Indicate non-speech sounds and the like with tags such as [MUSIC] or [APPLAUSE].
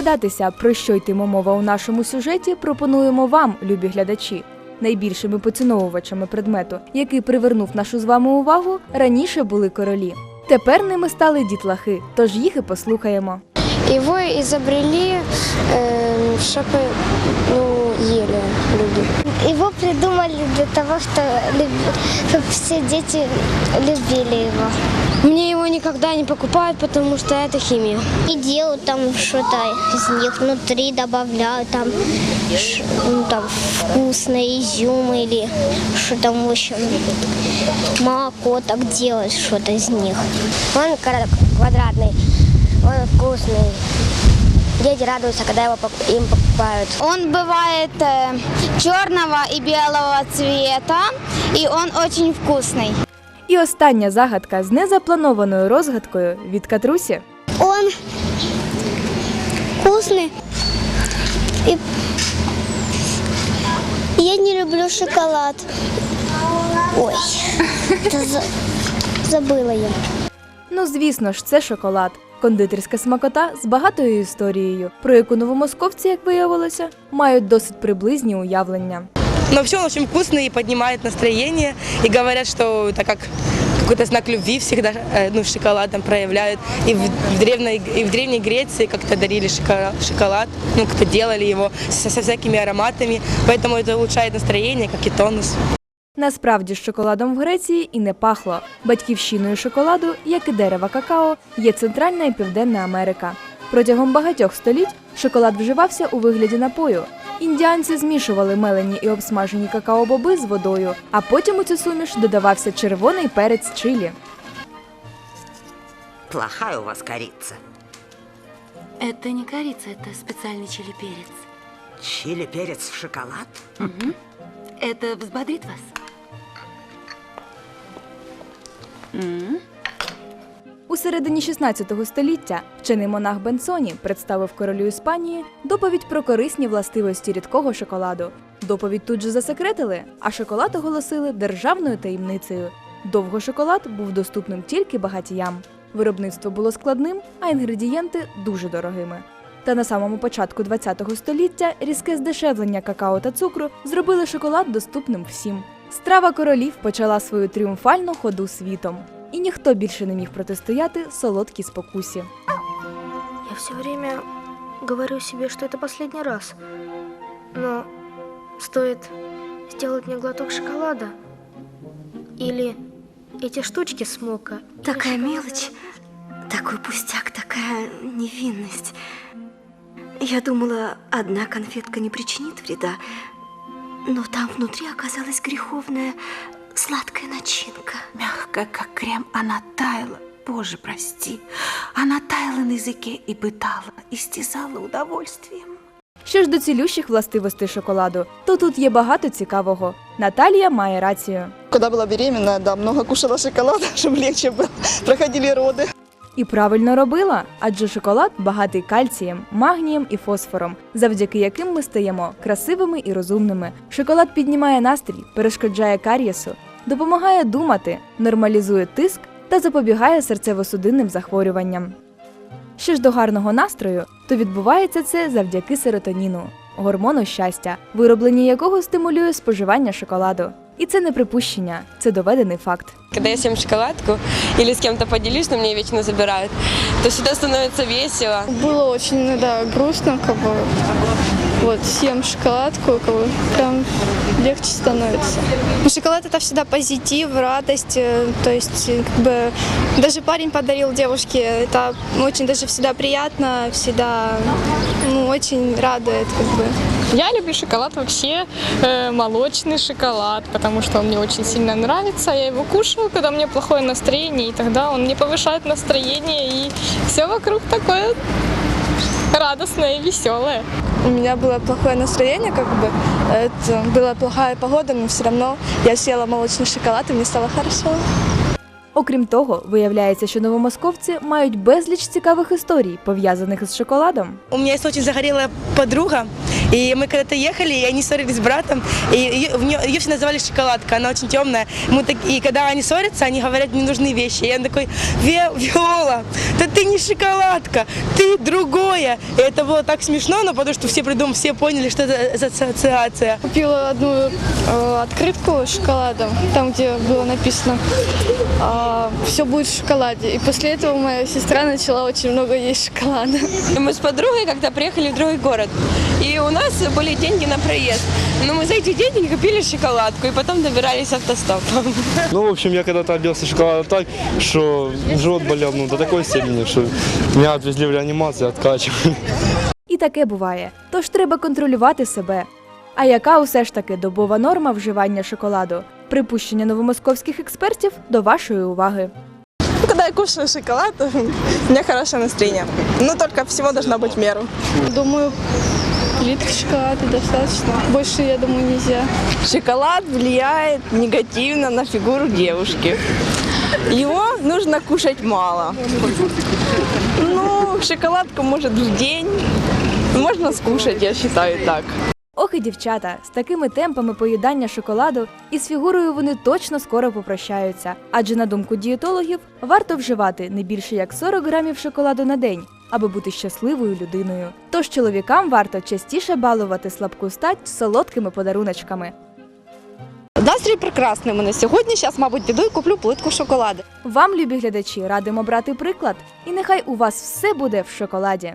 здогадатися, про що йтиме мова у нашому сюжеті, пропонуємо вам, любі глядачі. Найбільшими поціновувачами предмету, який привернув нашу з вами увагу, раніше були королі. Тепер ними стали дітлахи, тож їх і послухаємо. Его изобрели, э, чтобы ну, ели люди. Его придумали для того, чтобы все дети любили его. Мне его никогда не покупают, потому что это химия. И делают там что-то из них внутри, добавляют там, ну, там вкусное изюм или что там, в общем, молоко так делают что-то из них. Он квадратный, он вкусный. Дети радуются, когда его пок- им покупают. Он бывает э, черного и белого цвета, и он очень вкусный. І остання загадка з незапланованою розгадкою від Катрусі. Он вкусный. И я не люблю шоколад. Ой, это за- забыла я. Ну, звісно ж, це шоколад. Кондитерська смакота з багатою історією, про яку новомосковці, як виявилося, мають досить приблизні уявлення. Но все он очень вкусный и поднимает настроение. И говорят, что это как какой-то знак любви всегда э, ну, шоколадом проявляют. И в, в древней, и в Древней Греции как-то дарили шоколад, шоколад ну, как-то делали его со, со всякими ароматами. Поэтому это улучшает настроение, как и тонус. Насправді з шоколадом в Греції і не пахло. Батьківщиною шоколаду, як і дерева какао, є Центральна і Південна Америка. Протягом багатьох століть шоколад вживався у вигляді напою. Індіанці змішували мелені і обсмажені какао-боби з водою, а потім у цю суміш додавався червоний перець чилі. Плохая у вас корица. Это не корица, это специальный чили-перец. Чили-перец в шоколад? Это взбодрит вас? У середині 16 століття вчений монах Бенсоні представив королю Іспанії доповідь про корисні властивості рідкого шоколаду. Доповідь тут же засекретили, а шоколад оголосили державною таємницею. Довго шоколад був доступним тільки багатіям. Виробництво було складним, а інгредієнти дуже дорогими. Та на самому початку ХХ століття різке здешевлення какао та цукру зробили шоколад доступним всім. Страва королів почала свою тріумфальну ходу світом, і ніхто більше не міг протистояти солодкій спокусі. Я все время говорю себе, что это последний раз. Но стоит сделать мне глоток шоколада или эти штучки с мока. Такая мелочь, такой пустяк, такая невинность. Я думала, одна конфетка не причинит вреда, но там внутри оказалась греховная сладкая начинка. Мягкая, как крем, она таяла. Боже, прости. Она таяла на языке и пытала, истязала удовольствием. Що ж до цілющих властивостей шоколаду, то тут є багато цікавого. Наталія має рацію. Когда была беременна, да, много кушала шоколада, [LAUGHS] чтобы легче было. Проходили роды. І правильно робила, адже шоколад багатий кальцієм, магнієм і фосфором, завдяки яким ми стаємо красивими і розумними. Шоколад піднімає настрій, перешкоджає кар'єсу, допомагає думати, нормалізує тиск та запобігає серцево-судинним захворюванням. Що ж до гарного настрою, то відбувається це завдяки серотоніну, гормону щастя, вироблення якого стимулює споживання шоколаду. І це не припущення, це доведений факт. Когда я съем шоколадку или с кем-то поделюсь, но мне вечно забирают, то всегда становится весело. Было очень, да, грустно, как бы, Вот, съем шоколадку, как бы, прям легче становится. Ну, Шоколад это всегда позитив, радость, э, то есть э, как бы даже парень подарил девушке, это очень даже всегда приятно, всегда ну, очень радует как бы. Я люблю шоколад вообще, э, молочный шоколад, потому что он мне очень сильно нравится. Я его кушаю, когда у меня плохое настроение, и тогда он мне повышает настроение, и все вокруг такое радостное и веселое. У меня было плохое настроение, как бы, это была плохая погода, но все равно я съела молочный шоколад, и мне стало хорошо. Окрім того, виявляється, що новомосковці мають безліч цікавих історій, пов'язаних із шоколадом. У меня есть очень загорелая подруга, И мы когда-то ехали, и они ссорились с братом, и ее, ее все называли шоколадка, она очень темная. Мы так, и когда они ссорятся, они говорят ненужные вещи. И он такой, «Ве- Виола, да ты не шоколадка, ты другое. И это было так смешно, но потому что все придумали, все поняли, что это за ассоциация. Купила одну э, открытку с шоколадом, там, где было написано «Все будет в шоколаде». И после этого моя сестра начала очень много есть шоколада. И мы с подругой как-то приехали в другой город. И у нас были деньги на проезд. Но мы за эти деньги купили шоколадку и потом добирались автостопом. Ну, в общем, я когда-то объелся шоколада так, что живот болел ну, до такой степени, что меня отвезли в реанимацию, откачивали. І таке буває. Тож треба контролювати себе. А яка усе ж таки добова норма вживання шоколаду? Припущення новомосковських експертів до вашої уваги. Ну, когда я кушаю шоколад, [LAUGHS] у меня хорошее настроение. Но только всего должна быть в меру. Думаю, плитки шоколада достаточно. Больше, я думаю, нельзя. Шоколад влияет негативно на фигуру девушки. Его нужно кушать мало. Ну, шоколадку может в день. Можно скушать, я считаю так. Ох і дівчата, з такими темпами поїдання шоколаду із фігурою вони точно скоро попрощаються. Адже на думку дієтологів, варто вживати не більше як 40 грамів шоколаду на день, аби бути щасливою людиною. Тож чоловікам варто частіше балувати слабку стать солодкими подаруночками. Настрій прекрасний у мене сьогодні. Зараз, мабуть, піду і куплю плитку шоколаду. Вам, любі глядачі, радимо брати приклад, і нехай у вас все буде в шоколаді.